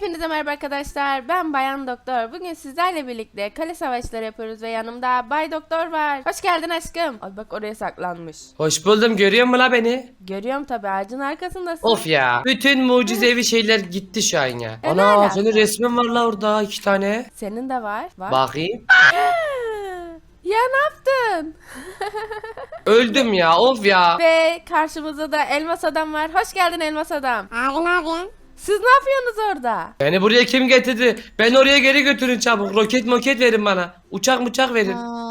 Hepinize merhaba arkadaşlar. Ben Bayan Doktor. Bugün sizlerle birlikte kale savaşları yapıyoruz ve yanımda Bay Doktor var. Hoş geldin aşkım. Ay bak oraya saklanmış. Hoş buldum görüyor musun la beni? Görüyorum tabi ağacın arkasındasın. Of ya. Bütün mucizevi şeyler gitti şu an ya. E, Ana alaka? senin resmin var la orada iki tane. Senin de var. Var. Bakayım. ya ne yaptın? Öldüm ya of ya. ve karşımızda da Elmas Adam var. Hoş geldin Elmas Adam. Abi ne yapıyorsun? Siz ne yapıyorsunuz orada? Beni buraya kim getirdi? Beni oraya geri götürün çabuk. Roket moket verin bana. Uçak uçak verin. Ee,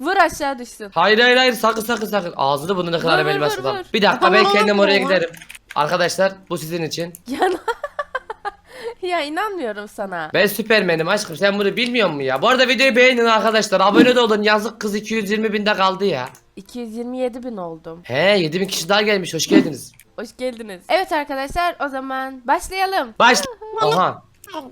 Vur aşağı düşsün. Hayır hayır hayır sakın sakın sakın. Ağzını bunu ne kadar Vur, vur, elmas vur, adam. vur. Bir dakika ben kendim oraya ya. giderim. Arkadaşlar bu sizin için. Ya, ya inanmıyorum sana. Ben süpermenim aşkım sen bunu bilmiyor musun ya? Bu arada videoyu beğenin arkadaşlar. Abone de olun. Yazık kız 220 binde kaldı ya. 227 bin oldum. He 7000 kişi daha gelmiş. Hoş geldiniz. Hoş geldiniz. Evet arkadaşlar o zaman başlayalım. Baş. Oha.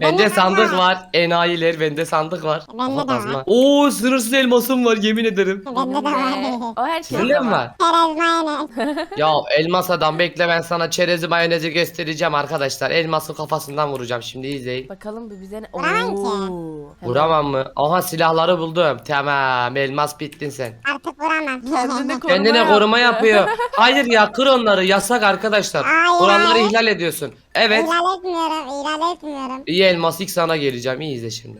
Bende sandık var. Enayiler bende sandık var. Bende de var. Oo sınırsız elmasım var yemin ederim. Bende de var. O herkes Sizin de mi var? Çerez mayonez. ya elmas adam bekle ben sana çerezi mayonezi göstereceğim arkadaşlar. Elması kafasından vuracağım şimdi izleyin. Bakalım bir bize ne... Oo. Vuramam mı? Aha silahları buldum. Tamam elmas bittin sen. Vuramam. Kendini koruma Kendine koruma yapıyor. Hayır ya kır onları yasak arkadaşlar. Hayır, Kuralları hayır. ihlal ediyorsun. Evet. İhlal etmiyorum, ihlal etmiyorum. İyi elmas ilk sana geleceğim. İyi izle şimdi.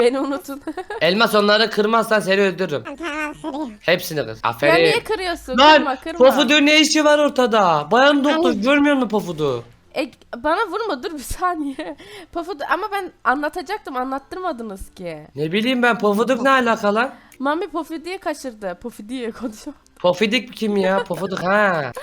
Beni unutun. Elmas onları kırmazsan seni öldürürüm. Tamam kırıyorum. Hepsini kır. ya Aferin. niye kırıyorsun? Lan kırma kırma. Pofud'un ne işi var ortada? Bayan doktor görmüyor musun Pofud'u? E, bana vurma dur bir saniye. Pafud ama ben anlatacaktım anlattırmadınız ki. Ne bileyim ben Pofuduk ne alaka lan? Mami Pofidi'yi kaçırdı. Pofidi'ye konuşuyor. Pofidik kim ya? Pofuduk ha.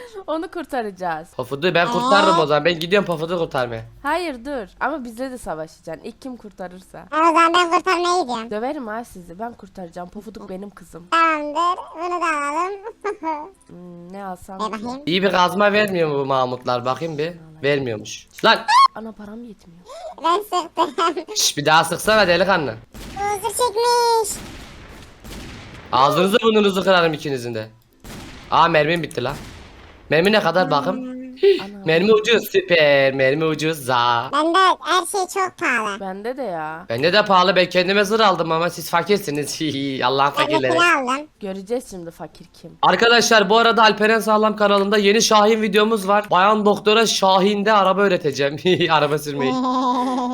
Onu kurtaracağız. Pofuduk'u ben kurtarırım o zaman. Ben gidiyorum Pofuduk'u kurtarmaya. Hayır dur ama bizle de savaşacaksın. İlk kim kurtarırsa. O zaman ben kurtarmaya gidiyorum. Döverim ha sizi. Ben kurtaracağım. Pofuduk benim kızım. Tamamdır. Bunu da alalım. Hmm, ne alsam? Ver bakayım. İyi bir kazma vermiyor mu bu Mahmutlar? Bakayım bir. Vermiyormuş. Lan! Ana param yetmiyor. Ben sıktım. Şş, bir daha sıksana delikanlı. Huzur çekmiş. Ağzınızı burnunuzu kırarım ikinizin de. Aa mermim bitti lan. Mermi ne kadar bakın. Ana. mermi ucuz süper. Mermi ucuz za. Bende her şey çok pahalı. Bende de ya. Bende de pahalı ben kendime zır aldım ama siz fakirsiniz. Allah'ın Ben fakirleri. silah aldım. Göreceğiz şimdi fakir kim. Arkadaşlar bu arada Alperen Sağlam kanalında yeni Şahin videomuz var. Bayan doktora Şahin'de araba öğreteceğim. araba sürmeyi.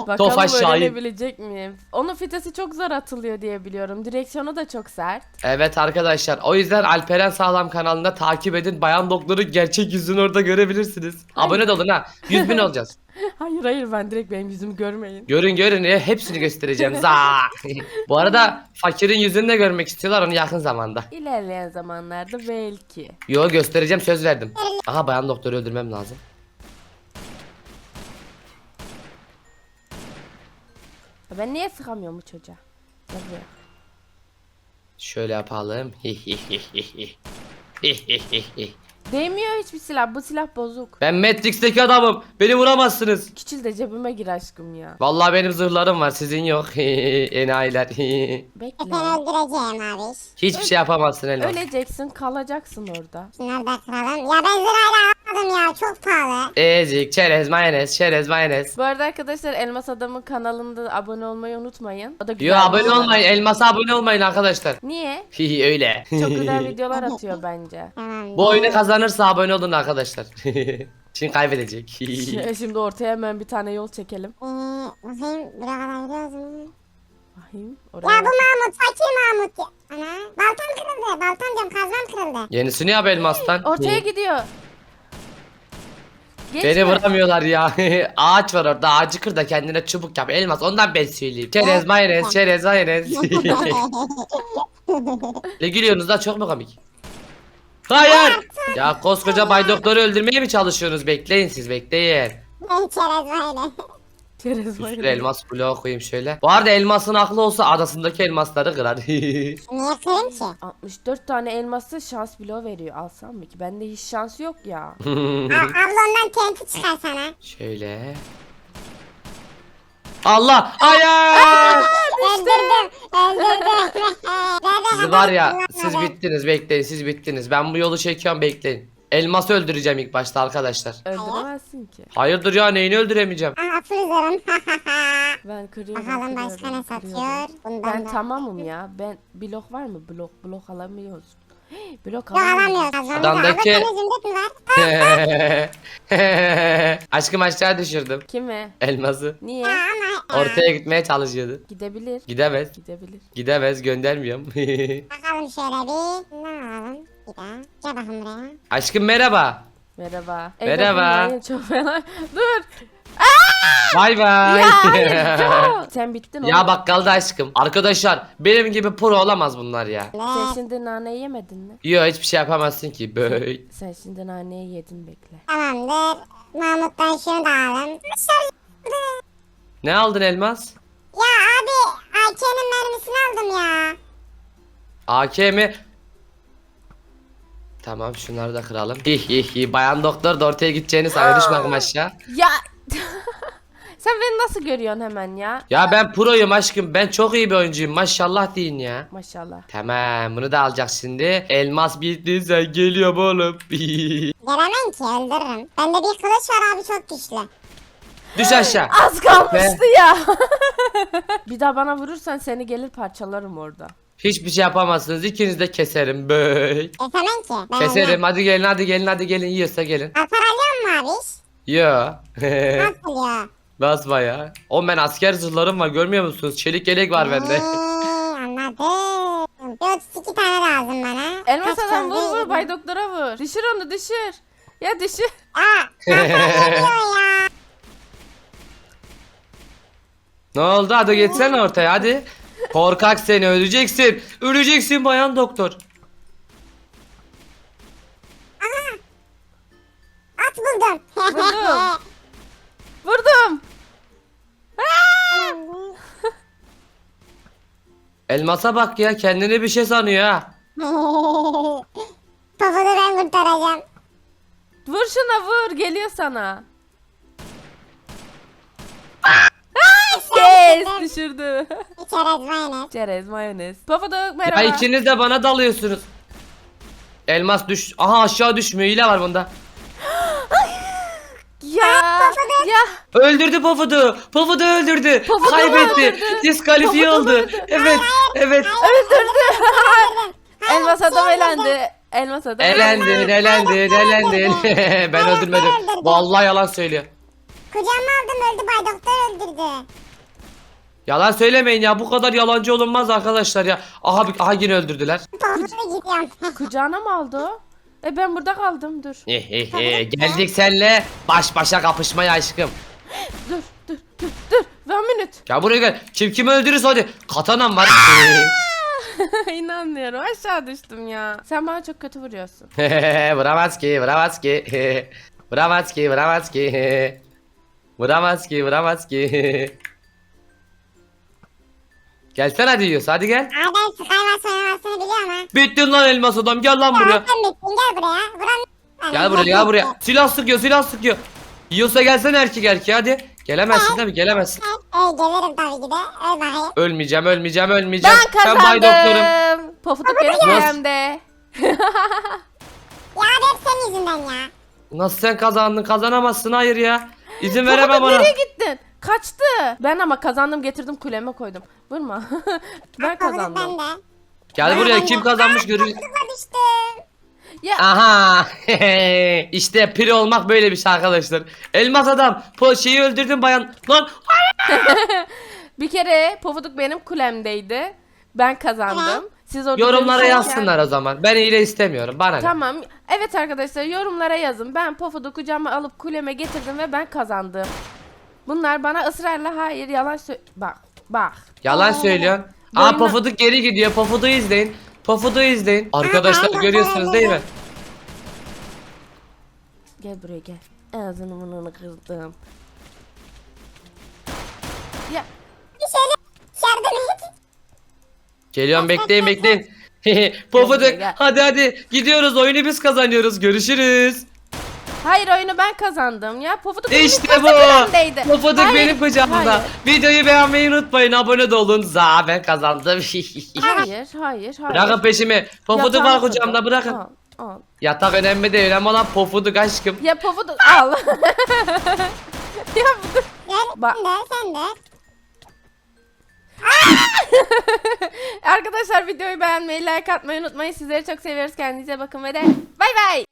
Bakalım Tofaş Şahin. öğrenebilecek miyim? Onun fitesi çok zor atılıyor diye biliyorum. Direksiyonu da çok sert. Evet arkadaşlar o yüzden Alperen Sağlam kanalında takip edin. Bayan doktoru gerçek yüzünü orada görebilirsiniz. Abone de olun ha. 100 bin olacağız. Hayır hayır ben direkt benim yüzümü görmeyin. Görün görün ya hepsini göstereceğim. Za. bu arada fakirin yüzünü de görmek istiyorlar onu yakın zamanda. İlerleyen zamanlarda belki. Yo göstereceğim söz verdim. Aha bayan doktoru öldürmem lazım. Ben niye sıkamıyorum bu çocuğa? Buraya. Şöyle yapalım. Değmiyor hiçbir silah. Bu silah bozuk. ben Matrix'teki adamım. Beni vuramazsınız. Küçül de cebime gir aşkım ya. Vallahi benim zırhlarım var sizin yok. Enayiler. Bekle. Ben öldüreceğim abi. Hiçbir şey yapamazsın Elmas. Öleceksin kalacaksın orada. Şunları da kıralım. Ya ben zırhayla almadım ya. Çok pahalı. Ezik, çerez, mayonez, çerez, mayonez. Bu arada arkadaşlar Elmas Adam'ın kanalında abone olmayı unutmayın. O da güzel Yo abone videolar- olmayın. Elmas'a abone olmayın arkadaşlar. Niye? Hihi öyle. Çok güzel videolar atıyor bence. Tamam. Bu oyunu kazanırsa abone olun arkadaşlar. Şimdi kaybedecek. Şimdi ortaya hemen bir tane yol çekelim. Ee, bakayım buraya kadar gidiyoruz mu? Bakayım. Ya Oraya. bu Mahmut, fakir Mahmut ya. Ana, baltam kırıldı, baltam diyorum, kazmam kırıldı. Yenisini yap elmastan. Ortaya gidiyor. Geçme. Beni vuramıyorlar ya. Ağaç var orada. Ağacı kır da kendine çubuk yap. Elmas ondan ben söyleyeyim. Çerez, mayonez, çerez, mayonez. ne gülüyorsunuz da çok mu komik? Hayır. ya koskoca Bay Doktor'u öldürmeye mi çalışıyorsunuz? Bekleyin siz bekleyin. ben çerez böyle. Çerez elmas bloğu koyayım şöyle. Bu arada elmasın aklı olsa adasındaki elmasları kırar. Niye kırayım ki? 64 tane elması şans bloğu veriyor. Alsam mı ki? Bende hiç şans yok ya. A- ablandan tenti çıkar sana. şöyle. Allah! Hayır! Öldürdüm, öldürdüm. Siz var ya siz bittiniz bekleyin siz bittiniz. Ben bu yolu çekiyorum bekleyin. Elması öldüreceğim ilk başta arkadaşlar. Öldüremezsin ki. Hayırdır ya neyini öldüremeyeceğim? Aha full zırhım. Ben kırıyorum. Bakalım kırıyorum, başka ne kırıyorum. satıyor? Bundan Ben da. tamamım ya. Ben blok var mı? Blok blok alamıyoruz. blok Yok alamıyoruz. alamıyoruz. Adamdaki- Abi senin zümrüt mü var? Aşkım aşağı düşürdüm Kimi? elması. Niye? Ama. Ortaya gitmeye çalışıyordu. Gidebilir. Gidemez. Gidebilir. Gidemez göndermiyorum. Bakalım şöyle bir. Ne alalım? Bir daha. Gel bakayım buraya. Aşkım merhaba. Merhaba. Merhaba. Eyvah, çok fena. Dur. Bay bay. Ya hayır. ya. Sen bittin Ya oğlum. bakkalda aşkım. Arkadaşlar benim gibi pro olamaz bunlar ya. Sen şimdi naneyi yemedin mi? Yo hiçbir şey yapamazsın ki. Böyle. Sen şimdi naneyi yedin bekle. Tamamdır. Mahmut'tan şunu da alalım. Ne aldın elmas? Ya abi AK'nin mermisini aldım ya. AK mi? Tamam şunları da kıralım. Hi hi hi. Bayan doktor da ortaya gideceğini sanıyor. Düşme bakayım aşağı. Ya. Sen beni nasıl görüyorsun hemen ya? Ya ben proyum aşkım. Ben çok iyi bir oyuncuyum. Maşallah deyin ya. Maşallah. Tamam bunu da alacağız şimdi. Elmas bittiyse geliyorum oğlum. Gelemem ki öldürürüm. Bende bir kılıç var abi çok güçlü. Düş aşağı. Az kalmıştı ya. bir daha bana vurursan seni gelir parçalarım orada. Hiçbir şey yapamazsınız. İkiniz de keserim. Böyle. Kesemem ki. Ben Keserim. Hadi gelin hadi gelin hadi gelin. Yiyorsa gelin. Alper alıyor mu abi? Yo. Nasıl ya? Basma ya. O ben asker zırhlarım var görmüyor musunuz? Çelik yelek var bende. Hmm, anladım. Bir 32 tane lazım bana. Elmas adam vur vur bay doktora vur. Düşür onu düşür. Ya düşür. Aa, geliyor ya. ne oldu? Hadi geçsene ortaya hadi. Korkak seni öleceksin. Öleceksin bayan doktor. At buldum. Buldum. Vurdum. Elmasa bak ya kendini bir şey sanıyor ha. Papadı ben kurtaracağım. Vur şuna vur. Geliyor sana. Yes düşürdü. Bir çerez mayonez. Çerez mayonez. Pofuduk Ya merhaba. ikiniz de bana dalıyorsunuz. Elmas düş. Aha aşağı düşmüyor. Hile var bunda. Ya. Ya. Öldürdü Pofud'u. Pofud'u öldürdü. Pofud'u Kaybetti. öldürdü. Diskalifiye Pofud'u oldu. öldürdü. Evet. Evet. Öldürdü. Elmas adam elendi. Elmas adam. Elendin, elendin, elendin. ben öldürmedim. Vallahi yalan söylüyor. Kucağıma aldım öldü bay doktor öldürdü. Yalan söylemeyin ya. Bu kadar yalancı olunmaz arkadaşlar ya. Aha, bir- aha yine öldürdüler. Gidiyorum. Kucağına mı aldı o? E ben burada kaldım dur. Geldik senle baş başa kapışmaya aşkım. Dur dur dur dur. One minute. Ya buraya gel. Kim kimi öldürürse hadi. Katanam var. İnanmıyorum aşağı düştüm ya. Sen bana çok kötü vuruyorsun. vuramaz ki, vuramaz ki. vuramaz ki, vuramaz ki. vuramaz ki, vuramaz ki. Gelsene hadi yiyorsa hadi gel. Abi ben Skywars oynamasını biliyorum ha. Bittin lan elmas adam gel lan Ya buraya. sen bittin gel buraya. Vuran... Gel buraya gel buraya. Silah sıkıyor silah sıkıyor. Yiyorsa gelsene erkek erkeğe hadi. Gelemezsin tabii gelemezsin. Ey gelirim tabii ki de. Öl bakayım. Ölmeyeceğim ölmeyeceğim ölmeyeceğim. Ben bay doktorum. kazandım. Pofuduk benim Nasıl? sayemde. Ya abi hep senin yüzünden ya. Nasıl sen kazandın kazanamazsın hayır ya. İzin Pofuduk veremem ona. nereye gittin? Kaçtı. Ben ama kazandım getirdim kuleme koydum. Vurma. ben kazandım. de. Gel buraya kim kazanmış. Papadıkla düştüm. Ya Aha işte piri olmak böyle bir şey arkadaşlar. Elmas adam po şeyi öldürdün bayan. Lan bir kere Pofuduk benim kulemdeydi. Ben kazandım. Siz orada yorumlara yazsınlar o zaman. Ben hile istemiyorum bana ne? Tamam. Evet arkadaşlar yorumlara yazın. Ben Pofuduk kucağıma alıp kuleme getirdim ve ben kazandım. Bunlar bana ısrarla hayır yalan sö... Bak bak. Yalan söylüyorsun. Boyuna- Aa Pofuduk geri gidiyor. Pofuduk'u izleyin. Pofuduk'u izleyin. Arkadaşlar görüyorsunuz değil mi? Gel buraya gel. Ağzını burnunu kırdım. Ya Bir şöyle yardım et. Geliyorum bekleyin bekleyin. Pofuduk hadi hadi gidiyoruz oyunu biz kazanıyoruz. Görüşürüz. Hayır oyunu ben kazandım ya. Pofuduk benim İşte bu. Pofuduk Hayır, benim kucağımda. Hayır. Videoyu beğenmeyi unutmayın. Abone de olun. Za ben kazandım. Hayır, hayır, hayır. Bırakın peşimi. Pofuduk var kucağımda bırakın. Al, Al. Yatak önemli değil. Önemli olan pofuduk aşkım. Ya Pofuduk al. ya bu Bak. sen de. Arkadaşlar videoyu beğenmeyi, like atmayı unutmayın. Sizleri çok seviyoruz. Kendinize bakın ve de bay bay.